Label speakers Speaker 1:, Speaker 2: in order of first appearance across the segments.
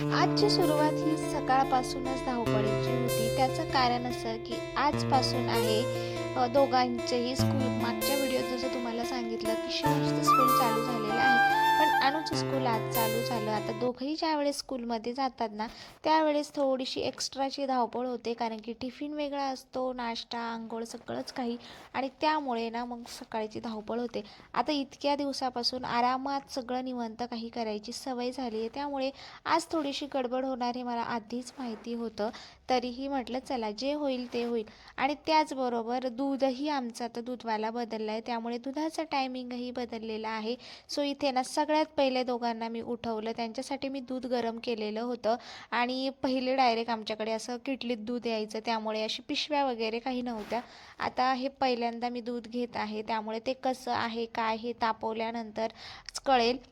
Speaker 1: आजची सुरुवात ही सकाळपासूनच धावपळीची होती. त्याचं कारण असं की आजपासून आहे दोघांचेही स्कूल मागच्या व्हिडिओत जसं तुम्हाला सांगितलं की शिवांशचं पण स्कूल आज चालू झालं. आता दोघंही ज्यावेळेस स्कूलमध्ये जातात ना त्यावेळेस थोडीशी एक्स्ट्राची धावपळ होते. कारण की टिफिन वेगळा असतो नाश्ता आंघोळ सगळंच काही. आणि त्यामुळे ना मग सकाळची धावपळ होते. आता इतक्या दिवसापासून आरामात सगळं निवंत काही करायची सवय झाली आहे त्यामुळे आज थोडीशी गडबड होणार हे मला आधीच माहिती होतं. तरीही म्हटलं चला जे होईल ते होईल. आणि त्याचबरोबर दूधही आमचं आता दूधवाला बदलला आहे त्यामुळे दुधाचं टायमिंगही बदललेलं आहे. सो इथे ना सगळ्यात पहिले दोघांना मी उठवलं. त्यांच्यासाठी मी दूध गरम केलेलं होतं. आणि पहिले डायरेक्ट आमच्याकडे असं किटलीत दूध यायचं. त्यामुळे अशी पिशव्या वगैरे काही नव्हत्या. आता हे पहिल्यांदा मी दूध घेत आहे. त्यामुळे ते कसं आहे काय हे तापवल्यानंतरच कळेल.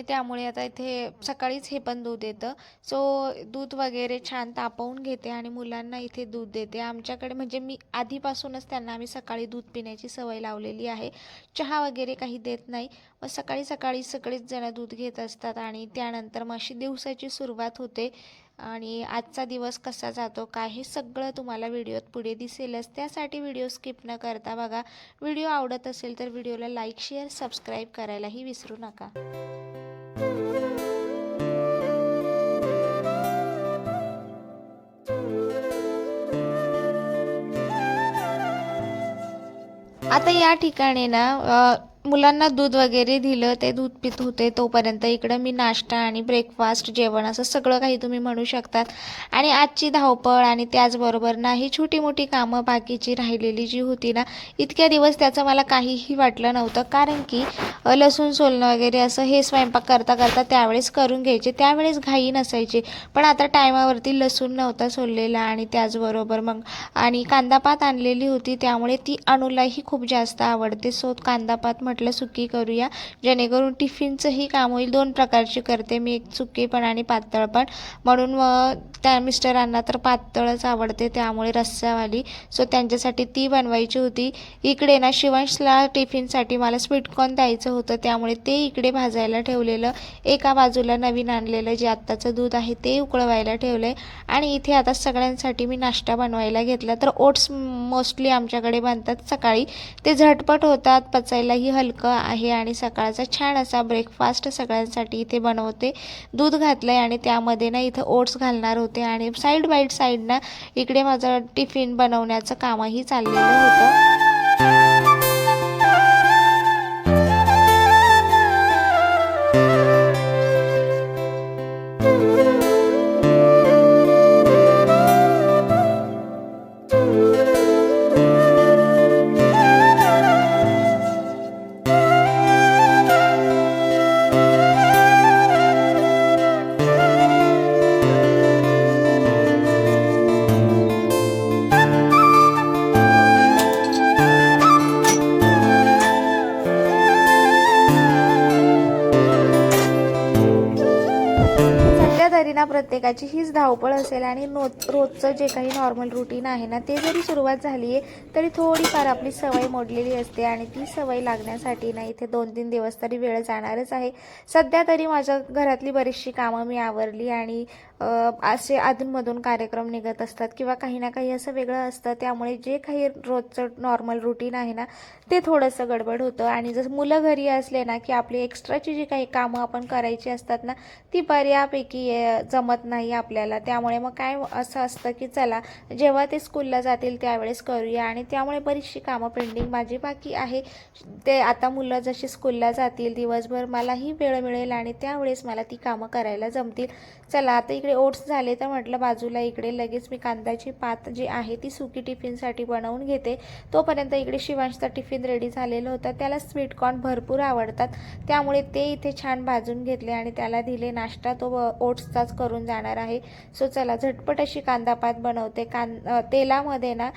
Speaker 1: त्यामुळे आता इथे सकाळीच हे पण दूध येतं. सो दूध वगैरे छान तापवून घेते आणि मुलांना इथे दूध देते. आमच्याकडे म्हणजे मी आधीपासूनच त्यांना आम्ही सकाळी दूध पिण्याची सवय लावलेली आहे. चहा वगैरे काही देत नाही. मग सकाळी सकाळी सगळेच जण दूध घेत असतात आणि त्यानंतर मग अशी दिवसाची सुरुवात होते. आणि आजचा दिवस कसा जातो काय हे सगळं तुम्हाला व्हिडिओत पुढे दिसेलच. त्यासाठी व्हिडिओ स्किप न करता बघा व्हिडिओ आवडत असेल तर व्हिडिओला लाईक शेअर सबस्क्राईब करायलाही विसरू नका. आता या ठिकाणी ना मुलांना दूध वगैरे दिलं ते दूध पित होते तोपर्यंत. इकडं मी नाश्ता आणि ब्रेकफास्ट जेवण असं सगळं काही तुम्ही म्हणू शकतात. आणि आजची धावपळ आणि त्याचबरोबर ना ही छोटी मोठी कामं बाकीची राहिलेली जी होती ना इतक्या दिवस त्याचं मला काहीही वाटलं नव्हतं. कारण की लसूण सोलणं वगैरे असं हे स्वयंपाक करता करता त्यावेळेस करून घ्यायचे त्यावेळेस घाई नसायची पण आता टायमावरती लसूण नव्हता सोललेला आणि त्याचबरोबर मग आणि कांदापात आणलेली होती त्यामुळे ती अणूलाही खूप जास्त आवडते. सो कांदापात म्हटलं सुकी करूया. जेणेकरून टिफिनचंही काम होईल. दोन प्रकारची करते मी. एक सुकी पण आणि पातळ पण. म्हणून मग त्या मिस्टरांना तर पातळच आवडते. त्यामुळे रस्सावाली. सो त्यांच्यासाठी ती बनवायची होती. इकडे ना शिवांशला टिफिनसाठी मला स्वीटकॉर्न द्यायचं होतं. त्यामुळे ते इकडे भाजायला ठेवलेलं. एका बाजूला नवीन आणलेलं जे आत्ताचं दूध आहे ते उकळवायला ठेवलं आहे आणि इथे आता सगळ्यांसाठी मी नाश्ता बनवायला घेतला. तर ओट्स मोस्टली आमच्याकडे बनतात सकाळी. ते झटपट होतात. पचायलाही हलकं आहे आणि सकाळचा छान असा ब्रेकफास्ट सगळ्यांसाठी इथे बनवते. दूध घातलं आहे आणि त्यामध्ये ना इथं ओट्स घालणार होते आणि साईड बाय साईड ना इकडे माझं टिफिन बनवण्याचं कामही चाललेलं होतं. प्रत्येकाची हीच धावपळ असेल आणि नो रोजचं जे काही नॉर्मल रुटीन आहे ना ते जरी सुरुवात झाली आहे तरी थोडीफार आपली सवय मोडलेली असते आणि ती सवय लागण्यासाठी ना इथे दोन तीन दिवस तरी वेळ जाणारच आहे. सध्या तरी माझ्या घरातली बरीचशी कामं मी आवरली आणि असे अधूनमधून कार्यक्रम निघत असतात किंवा काही ना काही असं वेगळं असतं. त्यामुळे जे काही रोजचं नॉर्मल रुटीन आहे ना ते थोडंसं गडबड होतं. आणि जसं मुलं घरी असले ना की आपली एक्स्ट्राची जी काही कामं आपण करायची असतात ना ती बऱ्यापैकी जमत नाही आपल्याला. त्यामुळे मग काय असं असतं की चला जेव्हा ते स्कूलला जातील त्यावेळेस करूया. आणि त्यामुळे बरीचशी कामं पेंडिंग माझी बाकी आहे. ते आता मुलं जशी स्कूलला जातील दिवसभर मलाही वेळ मिळेल आणि त्यावेळेस मला ती कामं करायला जमतील. चला आता इकडे ओट्स झाले तर म्हटलं बाजूला इकडे लगेच मी कांद्याची पात जी आहे ती सुकी टिफिनसाठी बनवून घेते. तोपर्यंत इकडे शिवांशचा टिफिन रेडी झालेलं होतं. त्याला स्वीटकॉर्न भरपूर आवडतात. त्यामुळे ते इथे छान भाजून घेतले आणि त्याला दिले नाश्ता. तो ओट्सचाच करून जाणार आहे. सो चला झटपट अशी कांदापात बनवते. कां तेलामध्ये ना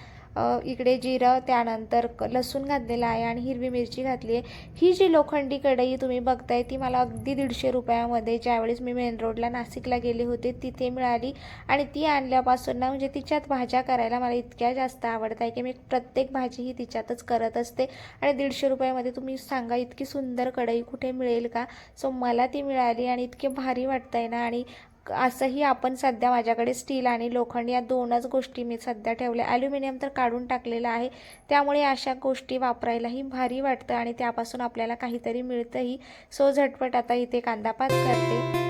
Speaker 1: इकडे जिरं त्यानंतर लसूण घातलेला आहे आणि हिरवी मिरची घातली आहे. ही जी लोखंडी कढई तुम्ही बघताय ती मला अगदी दीडशे रुपयामध्ये ज्यावेळेस मी मेन रोडला नाशिकला गेले होते तिथे मिळाली. आणि ती आणल्यापासून ना म्हणजे तिच्यात भाज्या करायला मला इतक्या जास्त आवडत आहे की मी प्रत्येक भाजी ही तिच्यातच करत असते. आणि दीडशे रुपयामध्ये तुम्ही सांगा इतकी सुंदर कढई कुठे मिळेल का? सो मला ती मिळाली आणि इतके भारी वाटतंय ना. आणि असंही आपण सध्या माझ्याकडे स्टील आणि लोखंड या दोनच गोष्टी मी सध्या ठेवल्या. ॲल्युमिनियम तर काढून टाकलेलं आहे. त्यामुळे अशा गोष्टी वापरायलाही भारी वाटतं आणि त्यापासून आपल्याला काहीतरी मिळतंही. सो झटपट आता इथे कांदापात करते.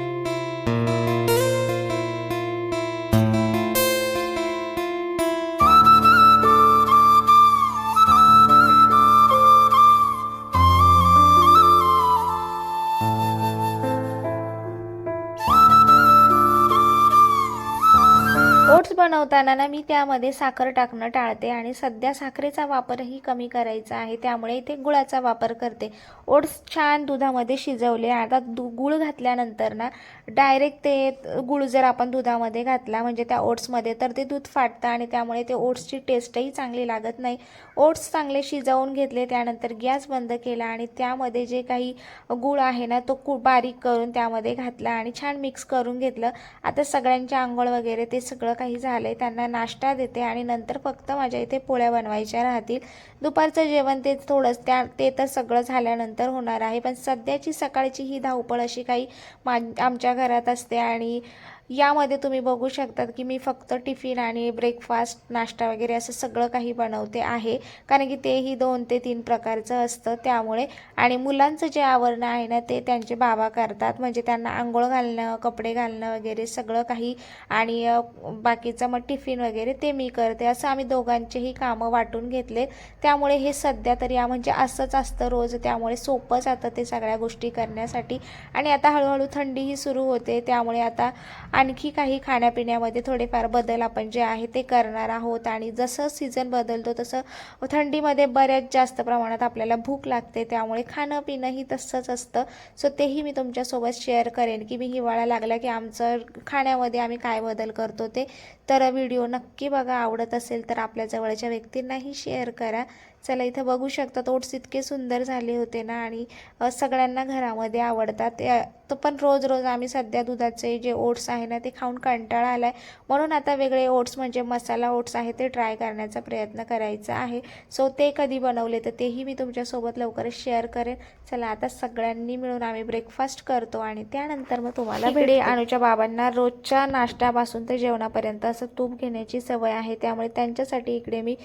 Speaker 1: बनवताना ना मी त्यामध्ये साखर टाकणं टाळते आणि सध्या साखरेचा वापरही कमी करायचा आहे. त्यामुळे इथे गुळाचा वापर करते. ओट्स छान दुधामध्ये शिजवले. आता दु गुळ घातल्यानंतर ना डायरेक्ट ते गुळ जर आपण दुधामध्ये घातला म्हणजे त्या ओट्समध्ये तर ते दूध फाटतं आणि त्यामुळे ते ओट्सची टेस्टही चांगली लागत नाही. ओट्स चांगले शिजवून घेतले त्यानंतर गॅस बंद केला आणि त्यामध्ये जे काही गुळ आहे ना तो कु बारीक करून त्यामध्ये घातला आणि छान मिक्स करून घेतलं. आता सगळ्यांच्या आंघोळ वगैरे ते सगळं काही झालं आहे त्यांना नाश्ता देते आणि नंतर फक्त माझ्या इथे पोळ्या बनवायच्या राहतील. दुपारचं जेवण ते थोडंच त्या ते तर सगळं झाल्यानंतर होणार आहे. पण सध्याची सकाळची ही धावपळ अशी काही मा आमच्या घरात असते आणि यामध्ये तुम्ही बघू शकतात की मी फक्त टिफिन आणि ब्रेकफास्ट नाश्ता वगैरे असं सगळं काही बनवते आहे. कारण की तेही दोन ते तीन प्रकारचं असतं त्यामुळे. आणि मुलांचं जे आवरणं आहे ना ते त्यांचे बाबा करतात. म्हणजे त्यांना आंघोळ घालणं कपडे घालणं वगैरे सगळं काही. आणि बाकीचं मग टिफिन वगैरे ते मी करते. असं आम्ही दोघांचेही कामं वाटून घेतले. त्यामुळे हे सध्या तरी म्हणजे असंच असतं रोज. त्यामुळे सोपं जातं ते सगळ्या गोष्टी करण्यासाठी. आणि आता हळूहळू थंडीही सुरू होते. त्यामुळे आता आणखी काही खाण्यापिण्यामध्ये थोडेफार बदल आपण जे आहे ते करणार आहोत. आणि जसं सीझन बदलतो तसं थंडीमध्ये बऱ्याच जास्त प्रमाणात आपल्याला भूक लागते. त्यामुळे खाणं पिणंही तसंच असतं. सो तेही मी तुमच्यासोबत शेअर करेन की मी हिवाळा लागला की आमचं खाण्यामध्ये आम्ही काय बदल करतो ते. तर व्हिडिओ नक्की बघा. आवडत असेल तर आपल्या जवळच्या व्यक्तींनाही शेअर करा. चला इथं बघू शकता ओट्स इतके सुंदर झाले होते ना आणि सगळ्यांना घरामध्ये आवडतात. ते- तो पण रोज रोज आम्ही सध्या दुधाचे जे ओट्स आहे ना ते खाऊन कंटाळा आला आहे म्हणून आता वेगळे ओट्स म्हणजे मसाला ओट्स आहे ते ट्राय करण्याचा प्रयत्न करायचा आहे. सो ते कधी बनवले तर तेही मी तुमच्यासोबत लवकरच शेअर करेन. चला आता सगळ्यांनी मिळून आम्ही ब्रेकफास्ट करतो आणि त्यानंतर मग तुम्हाला भेटे. अनुच्या बाबांना रोजच्या नाश्त्यापासून तर जेवणापर्यंत असं तूप घेण्याची सवय आहे. त्यामुळे त्यांच्यासाठी इकडे मी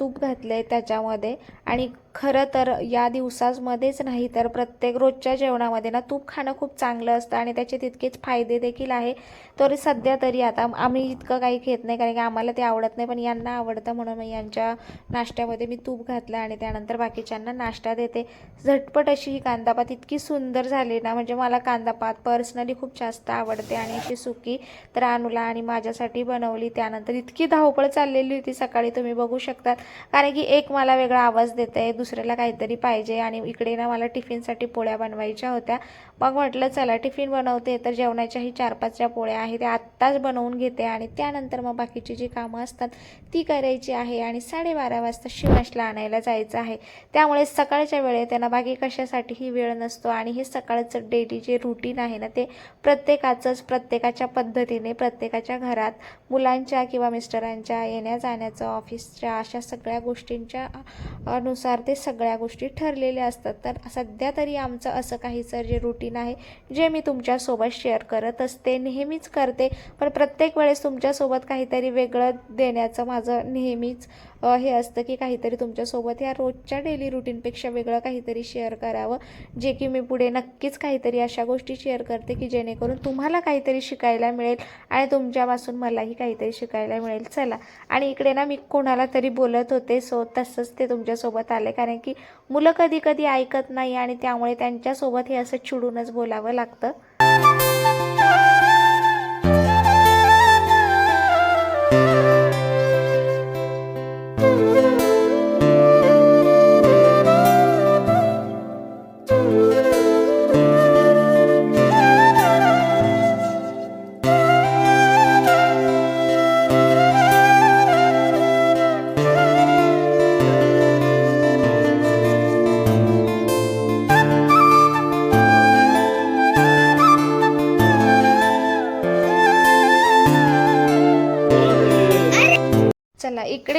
Speaker 1: तूप घातलं आहे त्यामध्ये आणि खरं तर या दिवसांमध्येच नाही तर प्रत्येक रोजच्या जेवणामध्ये ना तूप खाणं खूप चांगलं असतं आणि त्याचे तितकेच फायदे देखील आहे. तरी सध्या तरी आता आम्ही इतकं काही घेत नाही कारण की आम्हाला ते आवडत नाही पण यांना आवडतं म्हणून मी यांच्या नाश्त्यामध्ये मी तूप घातलं आणि त्यानंतर बाकीच्यांना नाश्ता देते. झटपट अशी ही कांदापात इतकी सुंदर झाली ना म्हणजे मला कांदापात पर्सनली खूप जास्त आवडते आणि अशी सुकी तर अनुला आणि माझ्यासाठी बनवली. त्यानंतर इतकी धावपळ चाललेली होती सकाळी तुम्ही बघू शकतात. कारण की एक मला वेगळा आवाज देत आहे दुसऱ्याला काहीतरी पाहिजे आणि इकडे ना मला टिफिनसाठी पोळ्या बनवायच्या होत्या. मग म्हटलं चला टिफिन बनवते. तर जेवणाच्याही चार पाच ज्या पोळ्या आहेत त्या आत्ताच बनवून घेते आणि त्यानंतर मग बाकीची जी कामं असतात ती करायची आहे आणि साडेबारा वाजता शिवांशला आणायला जायचं आहे. त्यामुळे सकाळच्या वेळेत त्यांना बाकी कशासाठीही वेळ नसतो आणि हे सकाळचं डेली जे रुटीन आहे ना ते प्रत्येकाचंच प्रत्येकाच्या पद्धतीने प्रत्येकाच्या घरात मुलांच्या किंवा मिस्टरांच्या येण्या जाण्याचं ऑफिसच्या अशा सगळ्या गोष्टींच्या अनुसार ते सगळ्या गोष्टी ठरलेल्या असतात. तर सध्या तरी आमचं असं काहीचं जे रुटीन आहे जे मी तुमच्यासोबत शेअर करत असते नेहमीच करते. पण प्रत्येक वेळेस तुमच्यासोबत काहीतरी वेगळं देण्याचं माझं नेहमीच हे असतं की काहीतरी तुमच्यासोबत या रोजच्या डेली रुटीनपेक्षा वेगळं काहीतरी शेअर करावं. जे की मी पुढे नक्कीच काहीतरी अशा गोष्टी शेअर करते की जेणेकरून तुम्हाला काहीतरी शिकायला मिळेल आणि तुमच्यापासून मलाही काहीतरी शिकायला मिळेल. चला आणि इकडे ना मी कोणाला तरी बोलत होते सो तसंच ते तुमच्यासोबत आले. कारण की मुलं कधी कधी ऐकत नाही आणि त्यामुळे त्यांच्यासोबत हे असं चिडूनच बोलावं लागतं.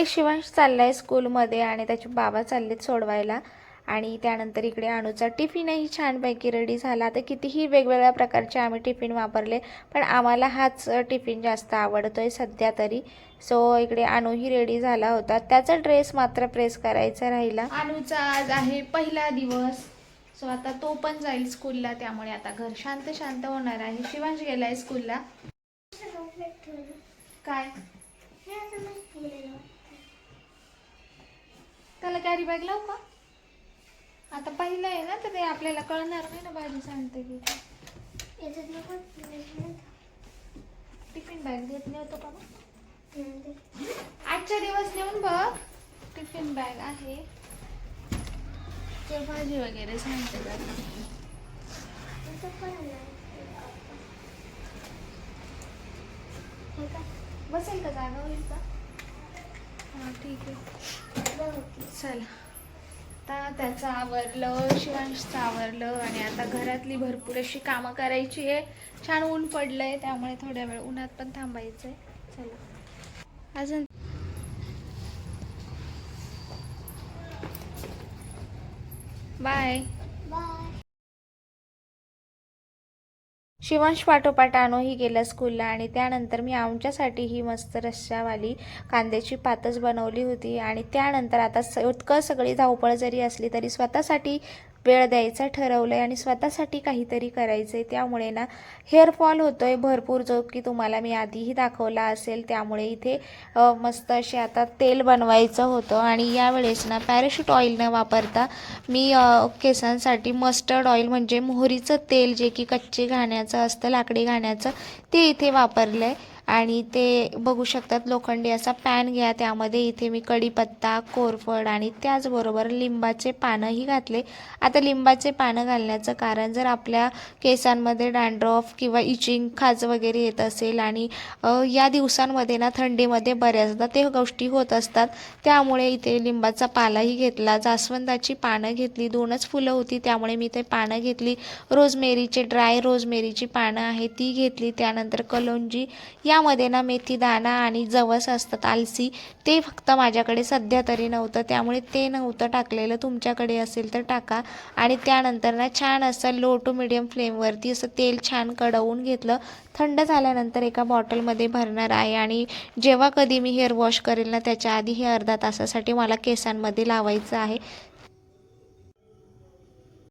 Speaker 1: इकडे शिवांश चाललाय स्कूलमध्ये आणि त्याचे बाबा चाललेत सोडवायला. आणि त्यानंतर इकडे अणूचा टिफिनही छानपैकी रेडी झाला. तर कितीही वेगवेगळ्या प्रकारचे आम्ही टिफिन वापरले पण आम्हाला हाच टिफिन जास्त आवडतो आहे सध्या तरी. सो इकडे अणूही रेडी झाला होता. त्याचा ड्रेस मात्र प्रेस करायचा राहिला. अणूचा आज आहे पहिला दिवस. सो आता तो पण जाईल स्कूलला त्यामुळे आता घर शांत शांत होणार आहे. शिवांश गेलाय स्कूलला. काय? कॅरी बॅग लावू का? आता पहिलं आहे ना तर ते आपल्याला कळणार नाही ना भाजी सांगते की. टिफिन बॅग घेत नव्हतो का मग? आजच्या दिवस नेऊन बघ टिफिन बॅग आहे. ते भाजी वगैरे सांगते. बसेल का जागा होईल का हां ठीक आहे. चला. आता त्याचं आवरलं शिवांशचं आवरलं आणि आता घरातली भरपूर अशी कामं करायची आहे. छान ऊन पडलं आहे त्यामुळे थोड्या वेळ उन्हात पण थांबायचं आहे चला. अजून? बाय. शिवांश पाठोपाठ आणूही गेला स्कूलला आणि त्यानंतर मी आमच्यासाठी ही मस्त रश्शावाली कांद्याची पातच बनवली होती. आणि त्यानंतर आता स इतकं सगळी धावपळ जरी असली तरी स्वतःसाठी वेळ द्यायचा ठरवलं आहे आणि स्वतःसाठी काहीतरी करायचं आहे त्यामुळे ना हेअरफॉल होतो आहे भरपूर जो की तुम्हाला मी आधीही दाखवला असेल. त्यामुळे इथे मस्त असे आता तेल बनवायचं होतं आणि यावेळेस ना पॅराशूट ऑइल न वापरता मी केसांसाठी मस्टर्ड ऑइल म्हणजे मोहरीचं तेल जे की कच्चे घाण्याचं असतं लाकडी घाण्याचं ते इथे वापरलं आहे आणि ते बघू शकतात लोखंडी असा पॅन घ्या त्यामध्ये इथे मी कढीपत्ता कोरफड आणि त्याचबरोबर लिंबाचे पानंही घातले. आता लिंबाचे पानं घालण्याचं कारण जर आपल्या केसांमध्ये डॅन्ड्रॉफ किंवा इचिंग खाज वगैरे येत असेल आणि या दिवसांमध्ये ना थंडीमध्ये बऱ्याचदा ते गोष्टी होत असतात त्यामुळे इथे लिंबाचा पालाही घेतला जास्वंदाची पानं घेतली दोनच फुलं होती त्यामुळे मी ते पानं घेतली. रोजमेरीचे ड्राय रोजमेरीची पानं आहे ती घेतली त्यानंतर कलोंजी यामध्ये ना मेथी दाना आणि जवस असतात आलसी. ते फक्त माझ्याकडे सध्या तरी नव्हतं. त्यामुळे ते नव्हतं टाकलेलं. तुमच्याकडे असेल तर टाका. आणि त्यानंतर ना छान असं लो टू मिडियम फ्लेमवरती असं तेल छान कडवून घेतलं. थंड झाल्यानंतर एका बॉटलमध्ये भरणार आहे. आणि जेव्हा कधी मी हेअर वॉश करेल ना त्याच्या आधी हे अर्धा तासासाठी मला केसांमध्ये लावायचं आहे.